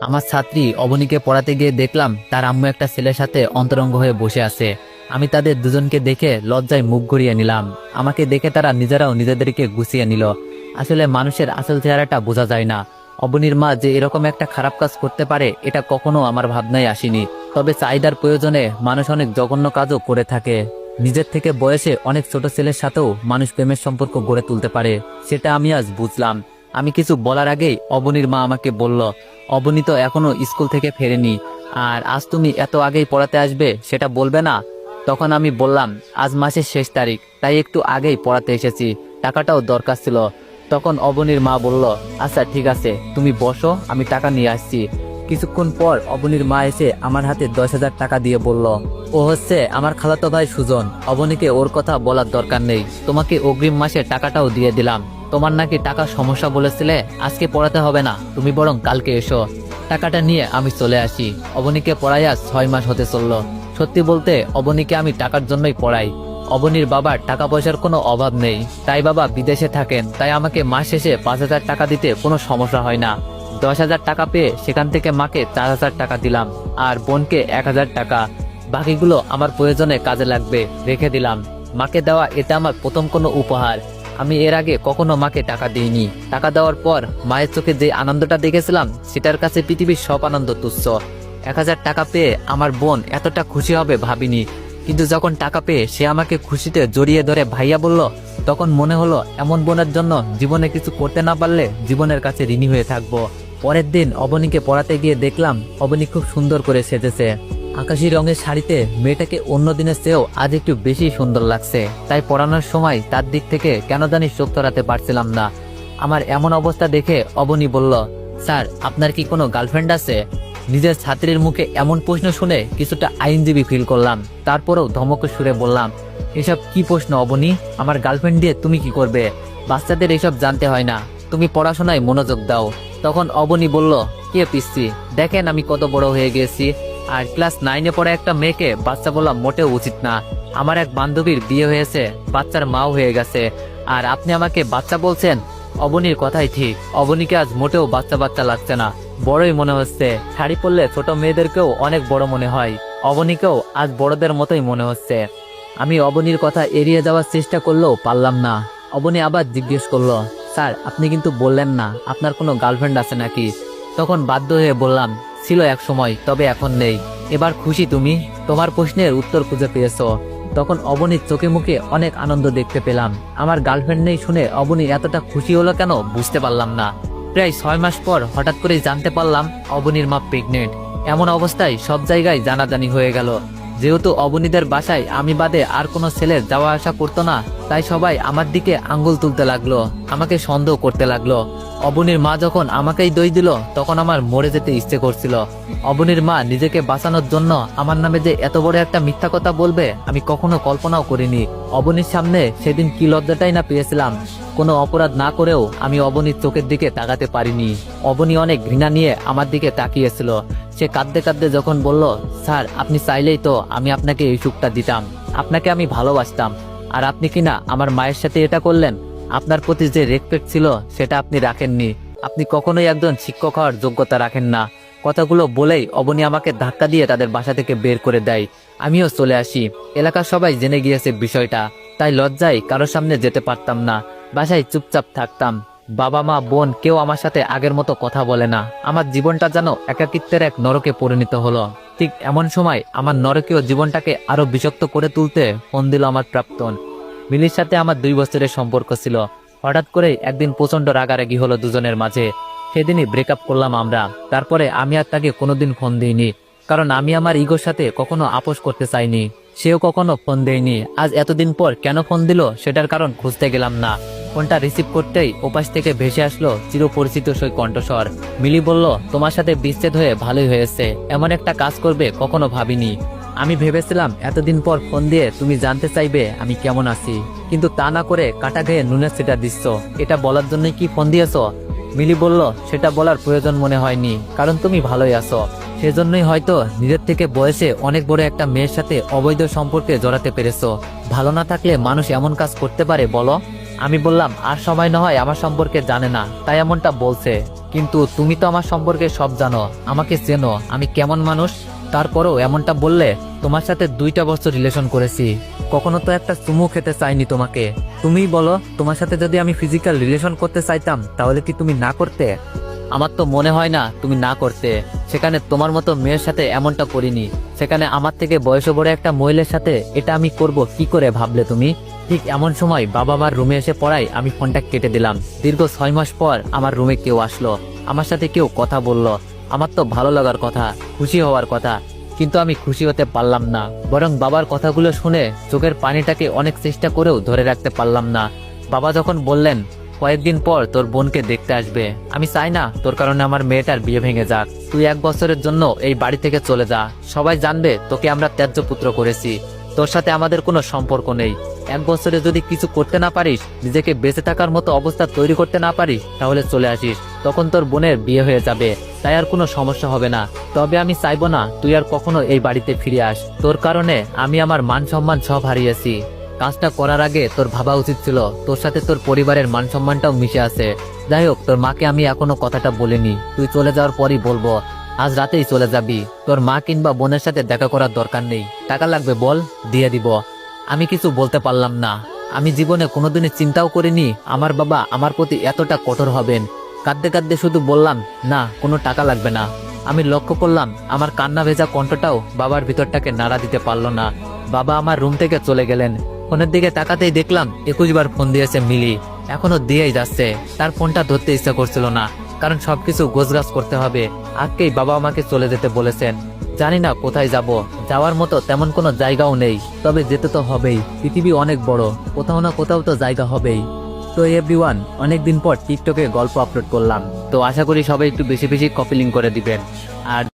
আমার ছাত্রী অবনীকে পড়াতে গিয়ে দেখলাম তার আম্মু একটা ছেলের সাথে অন্তরঙ্গ হয়ে বসে আছে। আমি তাদের দুজনকে দেখে লজ্জায় মুখ ঘুরিয়ে নিলাম। আমাকে দেখে তারা নিজেরাও নিজেদেরকে গুছিয়ে নিল। আসলে মানুষের আসল চেহারাটা বোঝা যায় না। অবনীর মা যে এরকম একটা খারাপ কাজ করতে পারে, এটা কখনো আমার ভাবনায় আসেনি। তবে চাহিদার প্রয়োজনে মানুষ অনেক জঘন্য কাজও করে থাকে। নিজের থেকে বয়সে অনেক ছোট ছেলের সাথেও মানুষ প্রেমের সম্পর্ক গড়ে তুলতে পারে, সেটা আমি আজ বুঝলাম। আমি কিছু বলার আগেই অবনীর মা আমাকে বলল, অবনী তো এখনও স্কুল থেকে ফেরেনি, আর আজ তুমি এত আগেই পড়াতে আসবে, সেটা বলবে না? তখন আমি বললাম, আজ মাসের শেষ তারিখ, তাই একটু আগেই পড়াতে এসেছি, টাকাটাও দরকার ছিল। তখন অবনীর মা বলল আচ্ছা ঠিক আছে, তুমি বসো, আমি টাকা নিয়ে আসছি। কিছুক্ষণ পর অবনীর মা এসে আমার হাতে দশ হাজার টাকা দিয়ে বলল, ও হচ্ছে আমার খালাতো ভাই সুজন। অবনীকে ওর কথা বলার দরকার নেই। তোমাকে অগ্রিম মাসে টাকাটাও দিয়ে দিলাম। তোমার নাকি টাকার সমস্যা বলেছিলে, আজকে পড়াতে হবে না। তুমি বরং কালকে এসো। টাকাটা নিয়ে আমি চলে আসি। অবনীকে পড়াই আজ ছয় মাস হতে চলল। সত্যি বলতে, অবনীকে আমি টাকার জন্যই পড়াই। অবনীর বাবার টাকা পয়সার কোনো অভাব নেই। তাই বাবা বিদেশে থাকেন, তাই আমাকে মাস শেষে পাঁচ হাজার টাকা দিতে কোনো সমস্যা হয় না। দশ হাজার টাকা পেয়ে সেখান থেকে মাকে চার হাজার টাকা দিলাম, আর বোনকে এক হাজার টাকা। বাকিগুলো আমার প্রয়োজনে কাজে লাগবে, রেখে দিলাম। মাকে দেওয়া এটা আমার প্রথম কোনো উপহার। আমি এর আগে কখনো মাকে টাকা দিইনি। টাকা দেওয়ার পর মায়ের চোখে যে আনন্দটা দেখেছিলাম, সেটার কাছে পৃথিবীর সব আনন্দ তুচ্ছ। এক হাজার টাকা পেয়ে আমার বোন এতটা খুশি হবে ভাবিনি। কিন্তু যখন টাকা পেয়ে সে আমাকে খুশিতে জড়িয়ে ধরে ভাইয়া বলল, তখন মনে হলো এমন বোনের জন্য জীবনে কিছু করতে না পারলে জীবনের কাছে ঋণী হয়ে থাকব। পরের দিন অবনীকে পড়াতে গিয়ে দেখলাম অবনী খুব সুন্দর করে সেজেছে। আকাশি রঙের শাড়িতে মেয়েটাকে অন্য দিনের চেয়েও আজ একটু বেশি সুন্দর লাগছে। তাই পড়ানোর সময় তার দিক থেকে কেন জানি চোখ তরাতে পারছিলাম না। আমার এমন অবস্থা দেখে অবনী বলল, স্যার, আপনার কি কোনো গার্লফ্রেন্ড আছে? নিজের ছাত্রীর মুখে এমন প্রশ্ন শুনে কিছুটা আইনজীবী ফিল করলাম। তারপরেও ধমকে সুরে বললাম, এসব কি প্রশ্ন অবনী? আমার গার্লফ্রেন্ড দিয়ে তুমি কি করবে? বাচ্চাদের এসব জানতে হয় না। তুমি পড়াশোনায় মনোযোগ দাও। তখন অবনী বলল, কে পিসি? দেখেন আমি কত বড় হয়ে গেছি। আর ক্লাস নাইনে পড়ে একটা মেয়েকে বাচ্চা বলা মোটেও উচিত না। আমার এক বান্ধবীর বিয়ে হয়েছে, বাচ্চার মাও হয়ে গেছে। আর আপনি আমাকে বাচ্চা বলছেন? অবনীর কথাই ঠিক। অবনীকে আজ মোটেও বাচ্চা বাচ্চা লাগছে না। বড়ই মনে হচ্ছে। শাড়ি পরলে ছোট মেয়েদেরকেও অনেক বড় মনে হয়। অবনীকেও আজ বড়দের মতোই মনে হচ্ছে। আমি অবনীর কথা এড়িয়ে যাওয়ার চেষ্টা করলেও পারলাম না। অবনী আবার জিজ্ঞেস করল স্যার, আপনি কিন্তু বললেন না, আপনার কোনো গার্লফ্রেন্ড আছে নাকি? তখন বাধ্য হয়ে বললাম, ছিল এক সময়, তবে এখন নেই। এবার খুশি তুমি? তোমার প্রশ্নের উত্তর খুঁজে পেয়েছ। তখন অবনীর চোখে মুখে অনেক আনন্দ দেখতে পেলাম। আমার গার্লফ্রেন্ড নেই শুনে অবনী এতটা খুশি হলো কেন বুঝতে পারলাম না। প্রায় ছয় মাস পর হঠাৎ করে জানতে পারলাম অবনীর মা প্রেগনেন্ট। এমন অবস্থায় সব জায়গায় জানাজানি হয়ে গেল। যেহেতু অবনীদের বাসায় আমি বাদে আর কোনো ছেলের যাওয়া আসা করতো না, তাই সবাই আমার দিকে আঙ্গুল তুলতে লাগল, আমাকে সন্দেহ করতে লাগল। অবনীর মা যখন আমাকেই দই দিল, তখন আমার মরে যেতে ইচ্ছে করছিল। অবনীর মা নিজেকে বাঁচানোর জন্য আমার নামে যে এত বড় একটা মিথ্যা কথা বলবে, আমি কখনো কল্পনাও করিনি। অবনীর সামনে সেদিন কি লজ্জাটাই না পেয়েছিলাম। কোনো অপরাধ না করেও আমি অবনীর চোখের দিকে তাকাতে পারিনি। অবনী অনেক ঘৃণা নিয়ে আমার দিকে তাকিয়েছিল। সে কাঁদতে কাঁদতে যখন বলল, স্যার, আপনি চাইলেই তো আমি আপনাকে এই সুখটা দিতাম। আপনাকে আমি ভালোবাসতাম। আর আপনি কিনা আমার মায়ের সাথে এটা করলেন? আপনার প্রতি যে রেসপেক্ট ছিল, সেটা আপনি রাখেননি। আপনি কখনোই একজন শিক্ষক হওয়ার যোগ্যতা রাখেন না। কথাগুলো বলেই অবনী আমাকে ধাক্কা দিয়ে তাদের বাসা থেকে বের করে দেয়। আমিও চলে আসি। এলাকার সবাই জেনে গিয়েছে বিষয়টা। তাই লজ্জায় কারোর সামনে যেতে পারতাম না। বাসায় চুপচাপ থাকতাম। বাবা, মা, বোন কেউ আমার সাথে আগের মতো কথা বলে না। আমার জীবনটা যেন একাকিত্বের এক নরকে পরিণত হলো। ঠিক এমন সময় আমার নরকীয় জীবনটাকে আরও বিষাক্ত করে তুলতে ফোন দিল আমার প্রাক্তন। মিলির সাথে আমার দুই বছরের সম্পর্ক ছিল। হঠাৎ করে একদিন প্রচণ্ড রাগারাগি হলো দুজনের মাঝে। সেদিনই ব্রেকআপ করলাম আমরা। তারপরে আমি আর তাকে কোনোদিন ফোন দিইনি। কারণ আমি আমার ইগোর সাথে কখনো আপোষ করতে চাইনি। সেও কখনো ফোন দেয়নি। আজ এতদিন পর কেন ফোন দিল সেটার কারণ খুঁজতে গেলাম না। ফোনটা রিসিভ করতেই ওপাশ থেকে ভেসে আসলো চিরপরিচিত সেই কণ্ঠস্বর। মিলি বলল, তোমার সাথে বিচ্ছেদ হয়ে ভালোই হয়েছে। এমন একটা কাজ করবে কখনো ভাবিনি। আমি ভেবেছিলাম, এতদিন পর ফোন দিয়ে তুমি জানতে চাইবে আমি কেমন আছি। কিন্তু তা না করে কাটা ঘেয়ে নুনের সেটা দিচ্ছ। এটা বলার জন্যই কি ফোন দিয়েছ? মিলি বলল, সেটা বলার প্রয়োজন মনে হয়নি, কারণ তুমি ভালোই আছো। সেজন্যই হয়তো নিজের থেকে বয়সে অনেক বড় একটা মেয়ের সাথে অবৈধ সম্পর্কে জড়াতে পেরেছ। ভালো না থাকলে মানুষ এমন কাজ করতে পারে, বলো? আমি বললাম, আর সময় না হয় আমার সম্পর্কে জানে না। তাই এমনটা বলছে। কিন্তু তুমি তো আমার সম্পর্কে সব জানো, আমাকে চেনো, আমি কেমন মানুষ? তারপরও এমনটা বললে, তোমার সাথে দুইটা বছর রিলেশন করেছি, কখনো তো একটা চুমু খেতে চাইনি তোমাকে। তুমি বলো, তোমার সাথে যদি আমি ফিজিক্যাল রিলেশন করতে চাইতাম, তাহলে কি তুমি না করতে? আমার তো মনে হয় না তুমি না করতে। সেখানে তোমার মতো মেয়ের সাথে এমনটা করিনি। সেখানে আমার থেকে বয়স বড় একটা মহিলার সাথে এটা আমি করব, কি করে ভাবলে তুমি? ঠিক এমন সময় বাবা মার রুমে এসে পড়ায় আমি ফোনটা কেটে দিলাম। দীর্ঘ ছয় মাস পর আমার রুমে কেউ আসলো। আমার সাথে কেউ কথা বলল। আমার তো ভালো লাগার কথা, খুশি হওয়ার কথা। কিন্তু আমি খুশি হতে পারলাম না। বরং বাবার কথাগুলো শুনে চোখের পানিটাকে অনেক চেষ্টা করেও ধরে রাখতে পারলাম না। বাবা যখন বললেন, কয়েকদিন পর তোর বোনকে দেখতে আসবে। আমি চাই না তোর কারণে আমার মেয়েটার বিয়ে ভেঙে যাক। তুই এক বছরের জন্য এই বাড়ি থেকে চলে যা। সবাই জানবে তোকে আমরা ত্যায্য পুত্র করেছি। তোর সাথে আমাদের কোনো সম্পর্ক নেই। এক বছরে যদি কিছু করতে না পারিস, নিজেকে বেঁচে থাকার মতো অবস্থা তৈরি করতে না পারিস, তাহলে চলে আসিস। তখন তোর বোনের বিয়ে হয়ে যাবে। তাই আর কোনো সমস্যা হবে না। তবে আমি চাইব না তুই আর কখনো এই বাড়িতে ফিরে আস। তোর কারণে আমি আমার মান সম্মান সব হারিয়েছি। কাজটা করার আগে তোর ভাবা উচিত ছিল। তোর সাথে তোর পরিবারের মান সম্মানটাও মিশে আছে। যাই হোক, তোর মাকে আমি এখনও কথাটা বলিনি। তুই চলে যাওয়ার পরই বলব। আজ রাতেই চলে যাবি। তোর মা কিংবা বোনের সাথে দেখা করার দরকার নেই। টাকা লাগবে বল, দিয়ে দিব। আমি কিছু বলতে পারলাম না। আমি জীবনে কোনোদিনই চিন্তাও করিনি আমার বাবা আমার প্রতি এতটা কঠোর হবেন। কাঁদতে কাঁদতে শুধু বললাম, না, কোনো টাকা লাগবে না। আমি লক্ষ্য করলাম, আমার কান্না ভেজা কণ্ঠটাও বাবার ভিতরটাকে নাড়া দিতে পারল না। বাবা আমার রুম থেকে চলে গেলেন। ফোনের দিকে তাকাতেই দেখলাম একুশ বার ফোন দিয়েছে মিলি। এখনও দিয়েই যাচ্ছে। তার ফোনটা ধরতে ইচ্ছা করছিল না। কারণ সবকিছু গোছগাছ করতে হবে। আজকেই বাবা আমাকে চলে যেতে বলেছেন। জানি না কোথায় যাব। যাওয়ার মতো তেমন কোনো জায়গাও নেই। তবে যেতে তো হবেই। পৃথিবী অনেক বড়। কোথাও না কোথাও তো জায়গা হবেই। তো এভরিওয়ান অনেকদিন পর টিকটকে গল্প আপলোড করলাম। তো আশা করি সবাই একটু বেশি বেশি কপিলিং করে দিবেন। আর